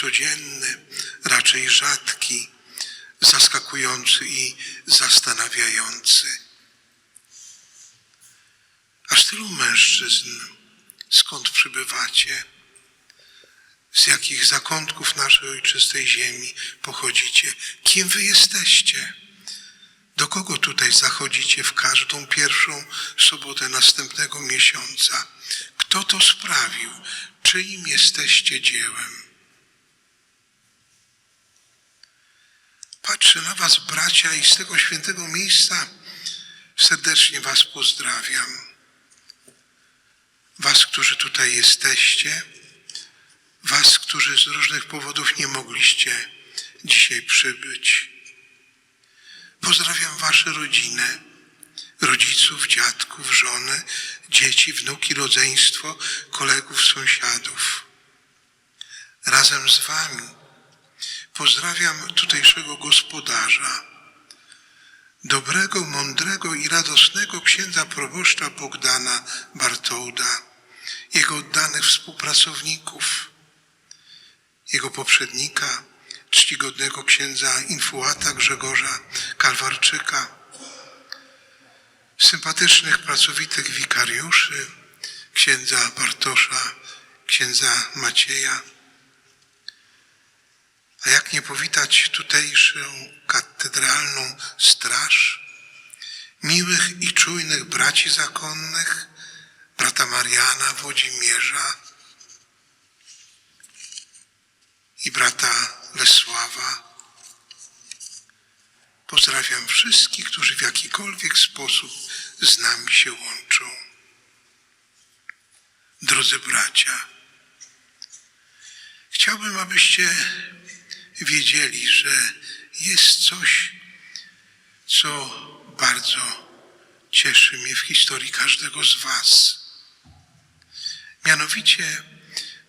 widok niecodzienny, raczej rzadki, zaskakujący i zastanawiający. Aż tylu mężczyzn, skąd przybywacie? Z jakich zakątków naszej ojczystej ziemi pochodzicie? Kim wy jesteście? Do kogo tutaj zachodzicie w każdą pierwszą sobotę następnego miesiąca? Kto to sprawił? Czyim jesteście dziełem? Patrzę na was, bracia, i z tego świętego miejsca serdecznie was pozdrawiam. Was, którzy tutaj jesteście, was, którzy z różnych powodów nie mogliście dzisiaj przybyć. Pozdrawiam wasze rodziny, rodziców, dziadków, żony, dzieci, wnuki, rodzeństwo, kolegów, sąsiadów. Razem z wami pozdrawiam tutejszego gospodarza, dobrego, mądrego i radosnego księdza proboszcza Bogdana Bartolda, jego oddanych współpracowników, jego poprzednika, czcigodnego księdza infuata Grzegorza Kalwarczyka, sympatycznych, pracowitych wikariuszy, księdza Bartosza, księdza Macieja. A jak nie powitać tutejszą katedralną straż, miłych i czujnych braci zakonnych, brata Mariana Włodzimierza i brata Lesława. Pozdrawiam wszystkich, którzy w jakikolwiek sposób z nami się łączą. Drodzy bracia, chciałbym, abyście wiedzieli, że jest coś, co bardzo cieszy mnie w historii każdego z Was. Mianowicie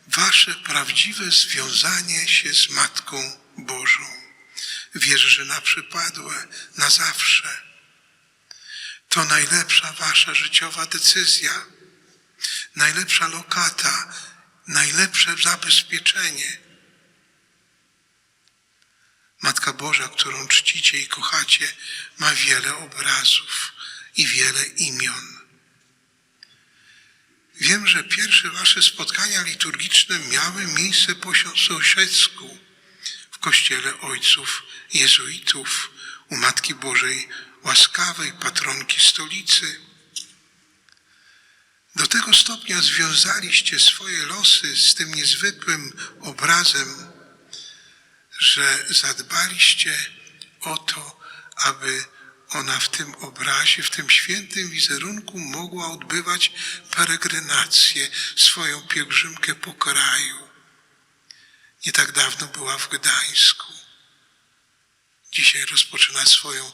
Wasze prawdziwe związanie się z Matką Bożą. Wierzę, że na przypadłe, na zawsze. To najlepsza Wasza życiowa decyzja, najlepsza lokata, najlepsze zabezpieczenie. Matka Boża, którą czcicie i kochacie, ma wiele obrazów i wiele imion. Wiem, że pierwsze wasze spotkania liturgiczne miały miejsce po sąsiedzku w kościele ojców jezuitów u Matki Bożej łaskawej, patronki stolicy. Do tego stopnia związaliście swoje losy z tym niezwykłym obrazem, że zadbaliście o to, aby ona w tym obrazie, w tym świętym wizerunku mogła odbywać peregrinację, swoją pielgrzymkę po kraju. Nie tak dawno była w Gdańsku. Dzisiaj rozpoczyna swoją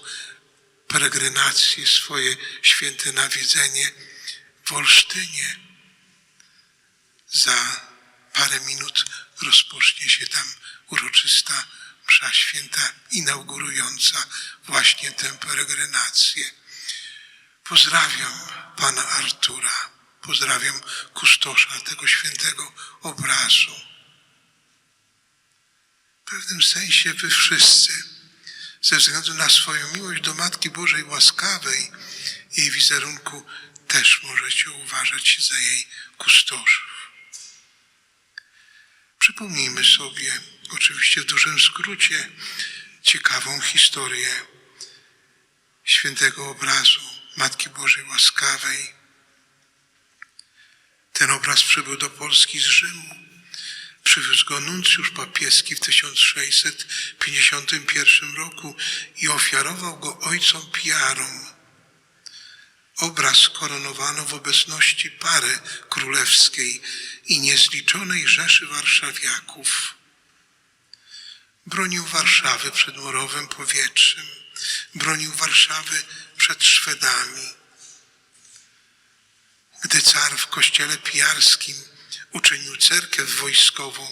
peregrinację, swoje święte nawiedzenie w Olsztynie. Za parę minut rozpocznie się tam uroczysta msza święta inaugurująca właśnie tę peregrinację. Pozdrawiam pana Artura, pozdrawiam kustosza tego świętego obrazu. W pewnym sensie wy wszyscy, ze względu na swoją miłość do Matki Bożej łaskawej, jej wizerunku, też możecie uważać się za jej kustoszów. Przypomnijmy sobie, oczywiście w dużym skrócie, ciekawą historię świętego obrazu Matki Bożej Łaskawej. Ten obraz przybył do Polski z Rzymu. Przywiózł go nuncjusz papieski w 1651 roku i ofiarował go ojcom Piarom. Obraz koronowano w obecności pary królewskiej i niezliczonej rzeszy warszawiaków. Bronił Warszawy przed murowym powietrzem, bronił Warszawy przed Szwedami. Gdy car w kościele pijarskim uczynił cerkiew wojskową,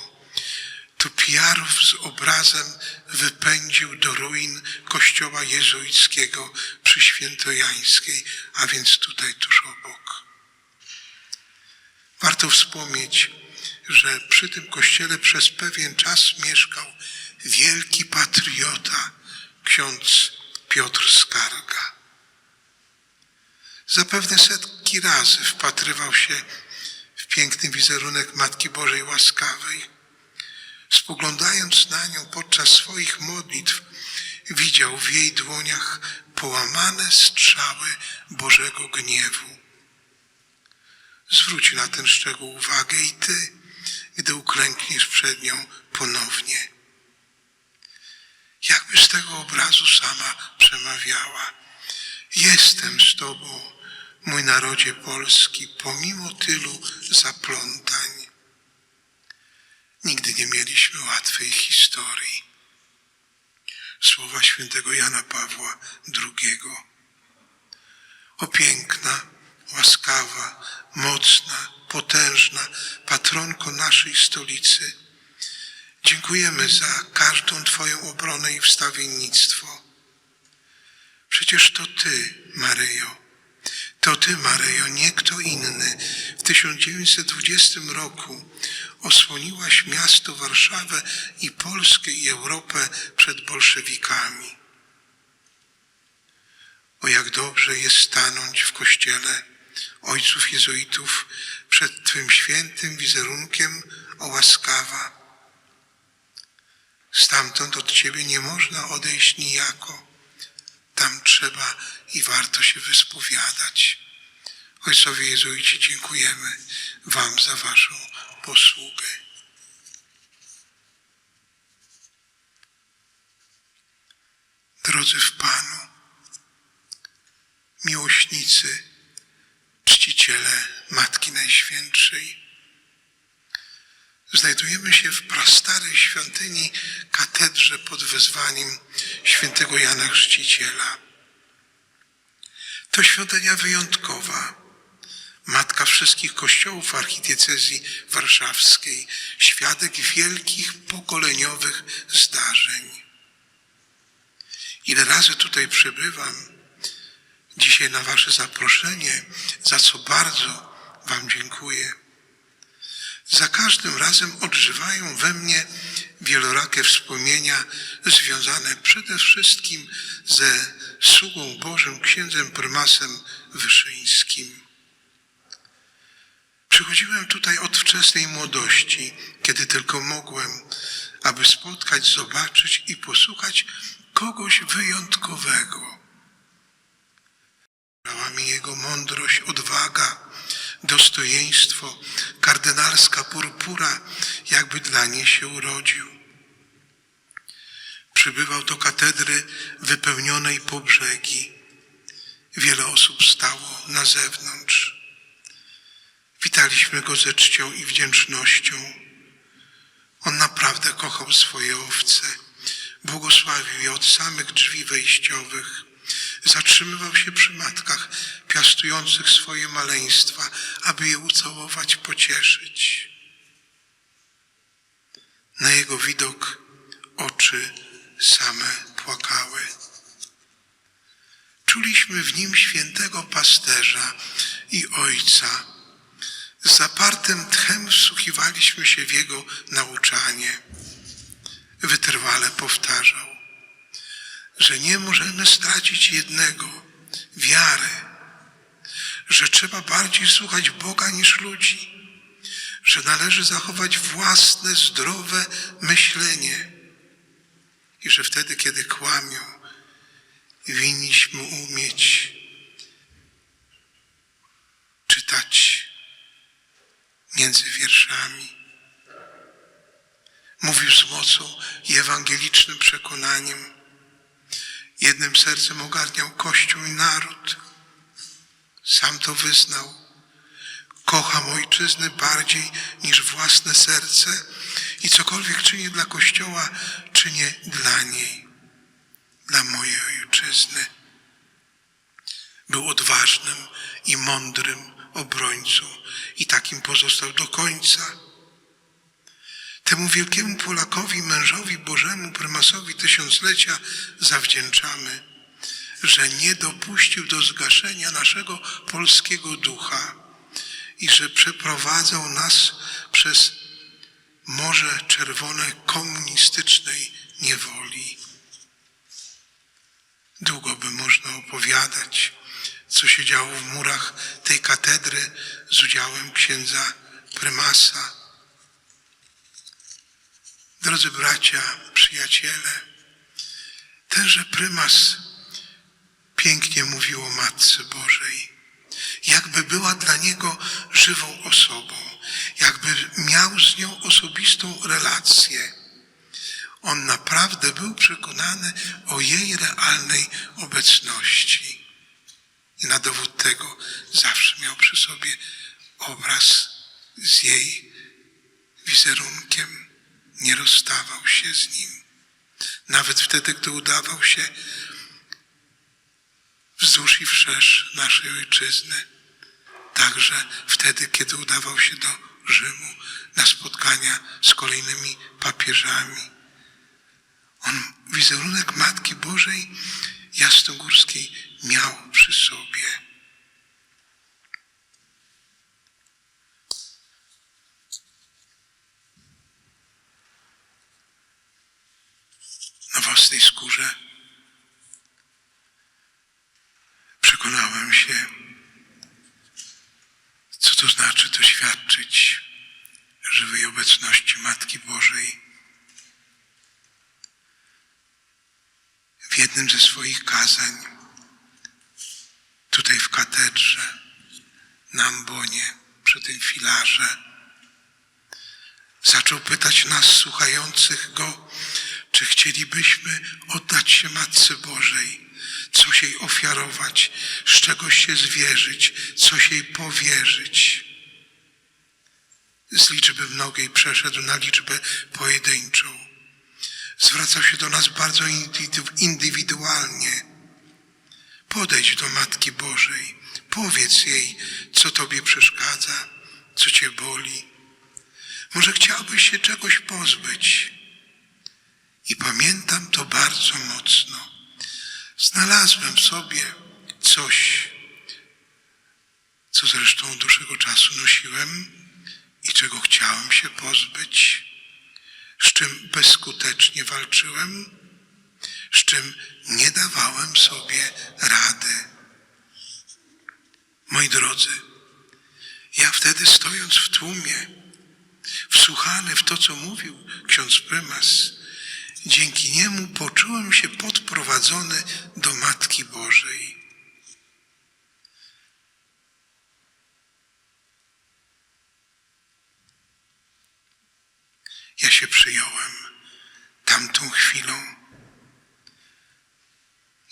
to pijarów z obrazem wypędził do ruin kościoła jezuickiego przy Świętojańskiej, a więc tutaj tuż obok. Warto wspomnieć że przy tym kościele przez pewien czas mieszkał wielki patriota, ksiądz Piotr Skarga. Zapewne setki razy wpatrywał się w piękny wizerunek Matki Bożej Łaskawej. Spoglądając na nią podczas swoich modlitw, widział w jej dłoniach połamane strzały Bożego gniewu. Zwróć na ten szczegół uwagę i ty, gdy uklękniesz przed nią ponownie. Jakby z tego obrazu sama przemawiała. Jestem z Tobą, mój narodzie polski, pomimo tylu zaplątań. Nigdy nie mieliśmy łatwej historii. Słowa świętego Jana Pawła II. O piękna, łaskawa, mocna, potężna patronko naszej stolicy. Dziękujemy za każdą Twoją obronę i wstawiennictwo. Przecież to Ty, Maryjo, to Ty, Maryjo, nie kto inny, w 1920 roku osłoniłaś miasto Warszawę i Polskę i Europę przed bolszewikami. O jak dobrze jest stanąć w kościele ojców jezuitów przed Twym świętym wizerunkiem o łaskawa. Stamtąd od Ciebie nie można odejść nijako. Tam trzeba i warto się wyspowiadać. Ojcowie jezuici, dziękujemy Wam za Waszą posługę. Drodzy w Panu, miłośnicy, czciciele Matki Najświętszej, znajdujemy się w prastarej świątyni katedrze pod wezwaniem świętego Jana Chrzciciela. To świątynia wyjątkowa, matka wszystkich kościołów archidiecezji warszawskiej, świadek wielkich pokoleniowych zdarzeń. Ile razy tutaj przebywam, dzisiaj na Wasze zaproszenie, za co bardzo Wam dziękuję. Za każdym razem odżywają we mnie wielorakie wspomnienia związane przede wszystkim ze sługą Bożym księdzem prymasem Wyszyńskim. Przychodziłem tutaj od wczesnej młodości, kiedy tylko mogłem, aby spotkać, zobaczyć i posłuchać kogoś wyjątkowego. Brała mi jego mądrość, odwaga, dostojeństwo, kardynalska purpura, jakby dla niej się urodził. Przybywał do katedry wypełnionej po brzegi. Wiele osób stało na zewnątrz. Witaliśmy go ze czcią i wdzięcznością. On naprawdę kochał swoje owce. Błogosławił je od samych drzwi wejściowych. Zatrzymywał się przy matkach piastujących swoje maleństwa, aby je ucałować, pocieszyć. Na jego widok oczy same płakały. Czuliśmy w nim świętego pasterza i ojca. Z zapartym tchem wsłuchiwaliśmy się w jego nauczanie. Wytrwale powtarzał, że nie możemy stracić jednego wiary, że trzeba bardziej słuchać Boga niż ludzi, że należy zachować własne zdrowe myślenie i że wtedy, kiedy kłamią, winniśmy umieć czytać między wierszami. Mówił z mocą i ewangelicznym przekonaniem. Jednym sercem ogarniał Kościół i naród. Sam to wyznał. Kocham ojczyznę bardziej niż własne serce i cokolwiek czynię dla Kościoła, czynię dla niej, dla mojej ojczyzny. Był odważnym i mądrym obrońcą i takim pozostał do końca. Temu wielkiemu Polakowi, mężowi Bożemu, prymasowi tysiąclecia zawdzięczamy, że nie dopuścił do zgaszenia naszego polskiego ducha i że przeprowadzał nas przez Morze Czerwone komunistycznej niewoli. Długo by można opowiadać, co się działo w murach tej katedry z udziałem księdza prymasa. Drodzy bracia, przyjaciele, tenże prymas pięknie mówił o Matce Bożej, jakby była dla niego żywą osobą, jakby miał z nią osobistą relację. On naprawdę był przekonany o jej realnej obecności. I na dowód tego zawsze miał przy sobie obraz z jej wizerunkiem. Nie rozstawał się z nim. Nawet wtedy, gdy udawał się wzdłuż i wszerz naszej ojczyzny. Także wtedy, kiedy udawał się do Rzymu na spotkania z kolejnymi papieżami. On wizerunek Matki Bożej Jasnogórskiej miał przy sobie. Na własnej skórze przekonałem się, co to znaczy doświadczyć żywej obecności Matki Bożej. W jednym ze swoich kazań, tutaj w katedrze, na ambonie, przy tym filarze, zaczął pytać nas, słuchających go, czy chcielibyśmy oddać się Matce Bożej, coś jej ofiarować, z czegoś się zwierzyć, coś jej powierzyć. Z liczby mnogiej przeszedł na liczbę pojedynczą. Zwracał się do nas bardzo indywidu- indywidualnie. Podejdź do Matki Bożej, powiedz jej, co Tobie przeszkadza, co Cię boli. Może chciałbyś się czegoś pozbyć. I pamiętam to bardzo mocno. Znalazłem w sobie coś, co zresztą od dłuższego czasu nosiłem i czego chciałem się pozbyć, z czym bezskutecznie walczyłem, z czym nie dawałem sobie rady. Moi drodzy, ja wtedy stojąc w tłumie, wsłuchany w to, co mówił ksiądz prymas, dzięki niemu poczułem się podprowadzony do Matki Bożej. Ja się przyjąłem tamtą chwilą.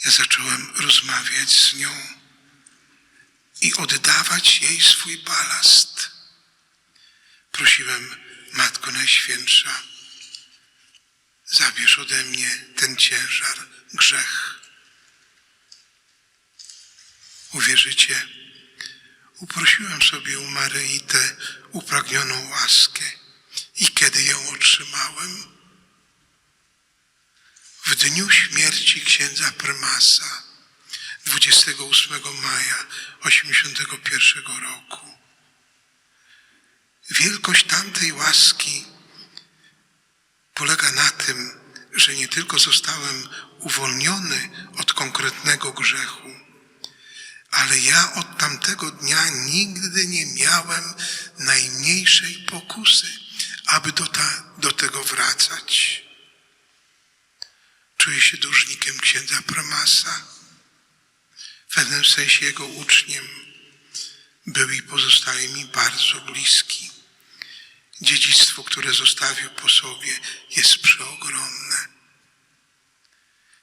Ja zacząłem rozmawiać z nią i oddawać jej swój balast. Prosiłem, Matko Najświętsza, zabierz ode mnie ten ciężar, grzech. Uwierzycie, uprosiłem sobie u Maryi tę upragnioną łaskę i kiedy ją otrzymałem? W dniu śmierci księdza prymasa 28 maja 81 roku. Wielkość tamtej łaski polega na tym, że nie tylko zostałem uwolniony od konkretnego grzechu, ale ja od tamtego dnia nigdy nie miałem najmniejszej pokusy, aby do, ta, do tego wracać. Czuję się dłużnikiem księdza Pramasa, w pewnym sensie jego uczniem. Był i pozostaje mi bardzo bliski. Dziedzictwo, które zostawił po sobie, jest przeogromne.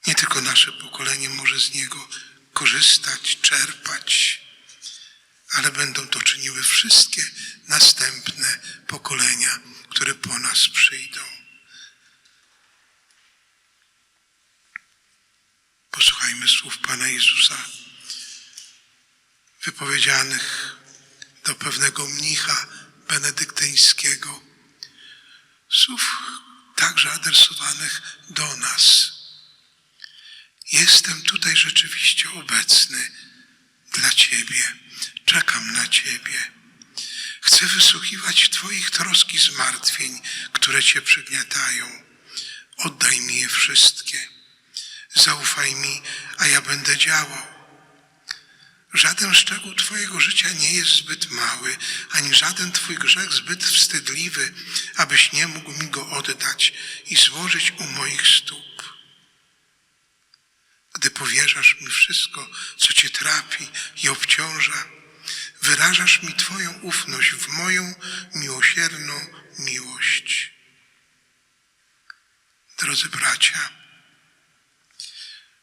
Nie tylko nasze pokolenie może z niego korzystać, czerpać, ale będą to czyniły wszystkie następne pokolenia, które po nas przyjdą. Posłuchajmy słów Pana Jezusa, wypowiedzianych do pewnego mnicha benedyktyńskiego, słów także adresowanych do nas. Jestem tutaj rzeczywiście obecny dla Ciebie, czekam na Ciebie. Chcę wysłuchiwać Twoich trosk i zmartwień, które Cię przygniatają. Oddaj mi je wszystkie. Zaufaj mi, a ja będę działał. Żaden szczegół Twojego życia nie jest zbyt mały, ani żaden Twój grzech zbyt wstydliwy, abyś nie mógł mi go oddać i złożyć u moich stóp. Gdy powierzasz mi wszystko, co Cię trapi i obciąża, wyrażasz mi Twoją ufność w moją miłosierną miłość. Drodzy bracia,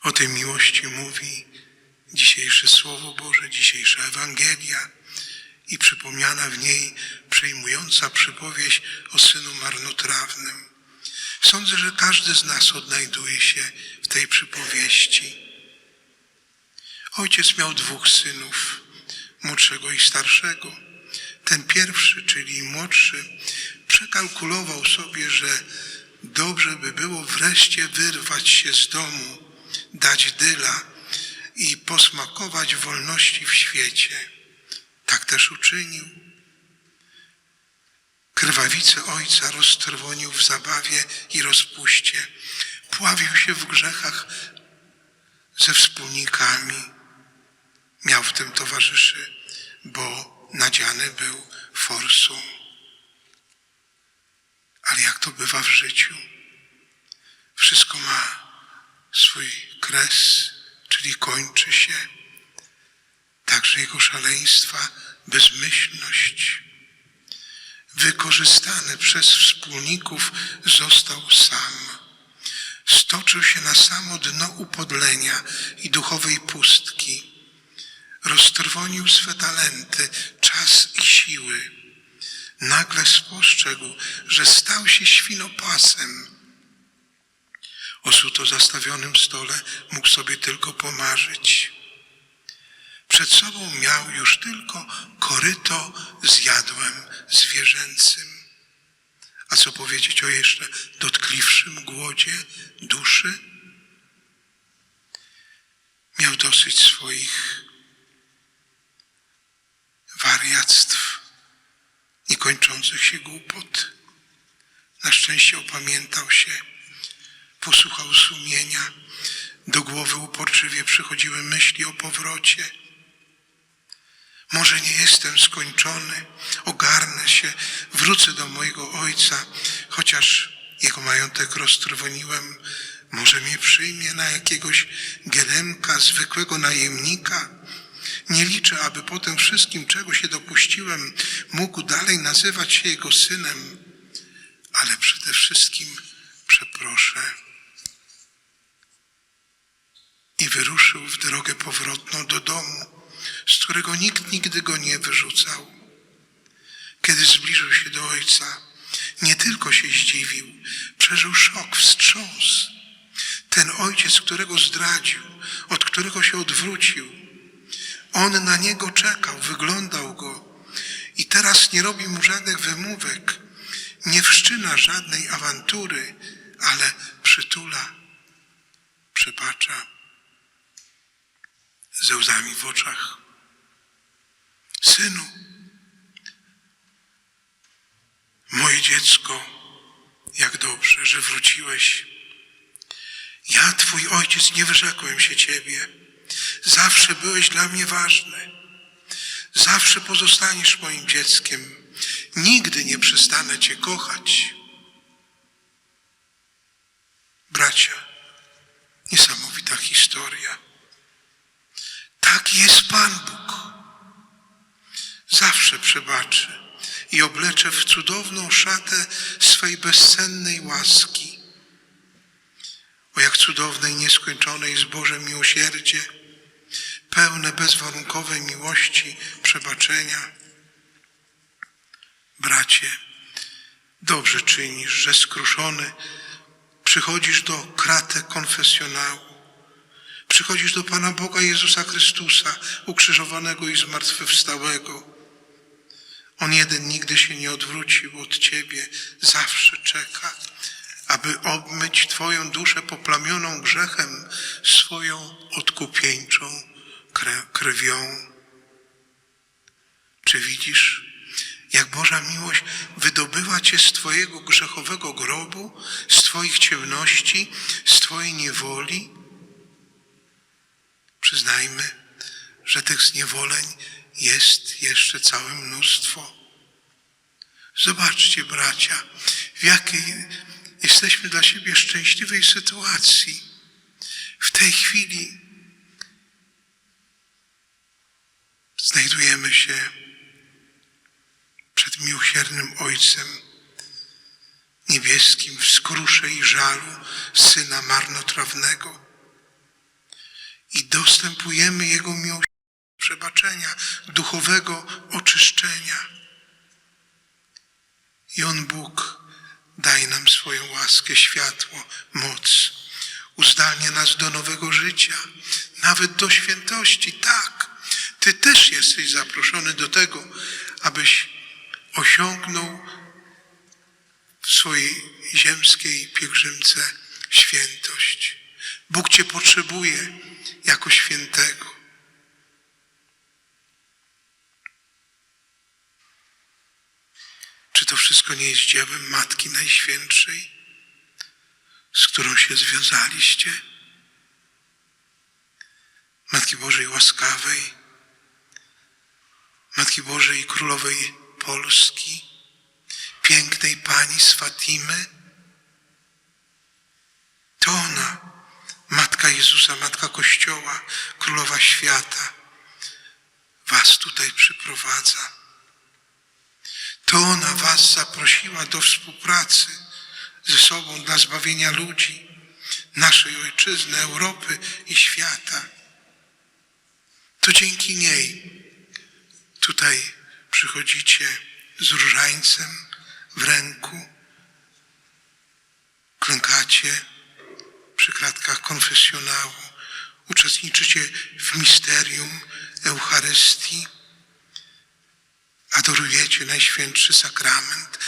o tej miłości mówi dzisiejsze Słowo Boże, dzisiejsza Ewangelia i przypomniana w niej przejmująca przypowieść o synu marnotrawnym. Sądzę, że każdy z nas odnajduje się w tej przypowieści. Ojciec miał dwóch synów, młodszego i starszego. Ten pierwszy, czyli młodszy, przekalkulował sobie, że dobrze by było wreszcie wyrwać się z domu, dać dyla i posmakować wolności w świecie. Tak też uczynił. Krwawice ojca roztrwonił w zabawie i rozpuście. Pławił się w grzechach ze wspólnikami. Miał w tym towarzyszy, bo nadziany był forsą. Ale jak to bywa w życiu? Wszystko ma swój kres, czyli kończy się. Także jego szaleństwa, bezmyślność. Wykorzystany przez wspólników został sam. Stoczył się na samo dno upodlenia i duchowej pustki. Roztrwonił swe talenty, czas i siły. Nagle spostrzegł, że stał się świnopasem. O suto zastawionym stole mógł sobie tylko pomarzyć. Przed sobą miał już tylko koryto z jadłem zwierzęcym. A co powiedzieć o jeszcze dotkliwszym głodzie duszy? Miał dosyć swoich wariactw, niekończących się głupot. Na szczęście opamiętał się, posłuchał sumienia. Do głowy uporczywie przychodziły myśli o powrocie. Może nie jestem skończony, ogarnę się, wrócę do mojego ojca, chociaż jego majątek roztrwoniłem. Może mnie przyjmie na jakiegoś gelemka, zwykłego najemnika. Nie liczę, aby po tym wszystkim, czego się dopuściłem, mógł dalej nazywać się jego synem, ale przede wszystkim przeproszę. I wyruszył w drogę powrotną do domu, z którego nikt nigdy go nie wyrzucał. Kiedy zbliżył się do ojca, nie tylko się zdziwił, przeżył szok, wstrząs. Ten ojciec, którego zdradził, od którego się odwrócił, on na niego czekał, wyglądał go i teraz nie robi mu żadnych wymówek, nie wszczyna żadnej awantury, ale przytula, przebacza ze łzami w oczach. Synu, moje dziecko, jak dobrze, że wróciłeś. Ja, Twój ojciec, nie wyrzekłem się Ciebie. Zawsze byłeś dla mnie ważny. Zawsze pozostaniesz moim dzieckiem. Nigdy nie przestanę Cię kochać. Bracia, niesamowita historia. Tak jest Pan Bóg. Zawsze przebaczy i oblecze w cudowną szatę swej bezcennej łaski. O jak cudowne i nieskończone jest Boże miłosierdzie, pełne bezwarunkowej miłości, przebaczenia. Bracie, dobrze czynisz, że skruszony przychodzisz do kratę konfesjonału. Przychodzisz do Pana Boga Jezusa Chrystusa, ukrzyżowanego i zmartwychwstałego. On jeden nigdy się nie odwrócił od Ciebie, zawsze czeka, aby obmyć Twoją duszę poplamioną grzechem swoją odkupieńczą krwią. Czy widzisz, jak Boża miłość wydobywa cię z twojego grzechowego grobu, z twoich ciemności, z twojej niewoli. Przyznajmy, że tych zniewoleń jest jeszcze całe mnóstwo. Zobaczcie, bracia, w jakiej jesteśmy dla siebie szczęśliwej sytuacji. W tej chwili znajdujemy się przed miłosiernym Ojcem Niebieskim w skrusze i żalu Syna marnotrawnego i dostępujemy Jego miłości przebaczenia, duchowego oczyszczenia. I On Bóg daje nam swoją łaskę, światło, moc. Uzdalnia nas do nowego życia, nawet do świętości. Tak, Ty też jesteś zaproszony do tego, abyś osiągnął w swojej ziemskiej pielgrzymce świętość. Bóg Cię potrzebuje jako świętego. Czy to wszystko nie jest dziełem Matki Najświętszej, z którą się związaliście? Matki Bożej łaskawej, Matki Bożej Królowej Polski, pięknej Pani z Fatimy. To ona, Matka Jezusa, Matka Kościoła, Królowa Świata, Was tutaj przyprowadza. To ona was zaprosiła do współpracy ze sobą dla zbawienia ludzi, naszej ojczyzny, Europy i świata. To dzięki niej tutaj przychodzicie z różańcem w ręku, klękacie przy kratkach konfesjonału, uczestniczycie w misterium Eucharystii adorujecie Najświętszy Sakrament,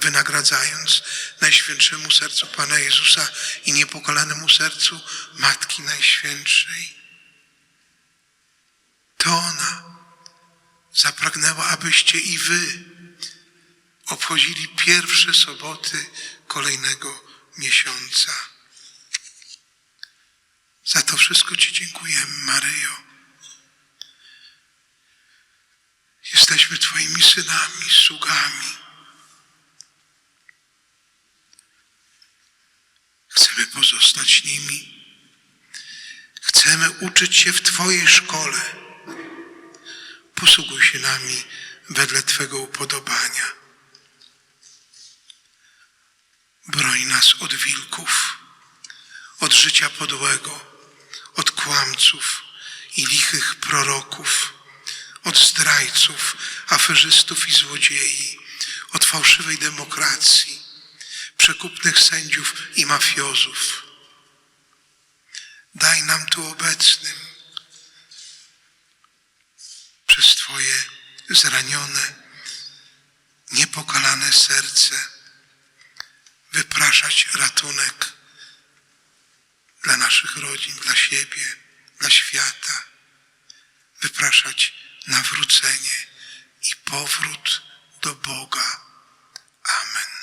wynagradzając Najświętszemu Sercu Pana Jezusa i niepokolanemu sercu Matki Najświętszej. To ona zapragnęła, abyście i wy obchodzili pierwsze soboty kolejnego miesiąca. Za to wszystko Ci dziękujemy, Maryjo. Jesteśmy Twoimi synami, sługami. Chcemy pozostać nimi. Chcemy uczyć się w Twojej szkole. Posługuj się nami wedle Twego upodobania. Broń nas od wilków, od życia podłego, od kłamców i lichych proroków od zdrajców, aferzystów i złodziei, od fałszywej demokracji, przekupnych sędziów i mafiozów. Daj nam tu obecnym przez Twoje zranione, niepokalane serce wypraszać ratunek dla naszych rodzin, dla siebie, dla świata, wypraszać nawrócenie i powrót do Boga. Amen.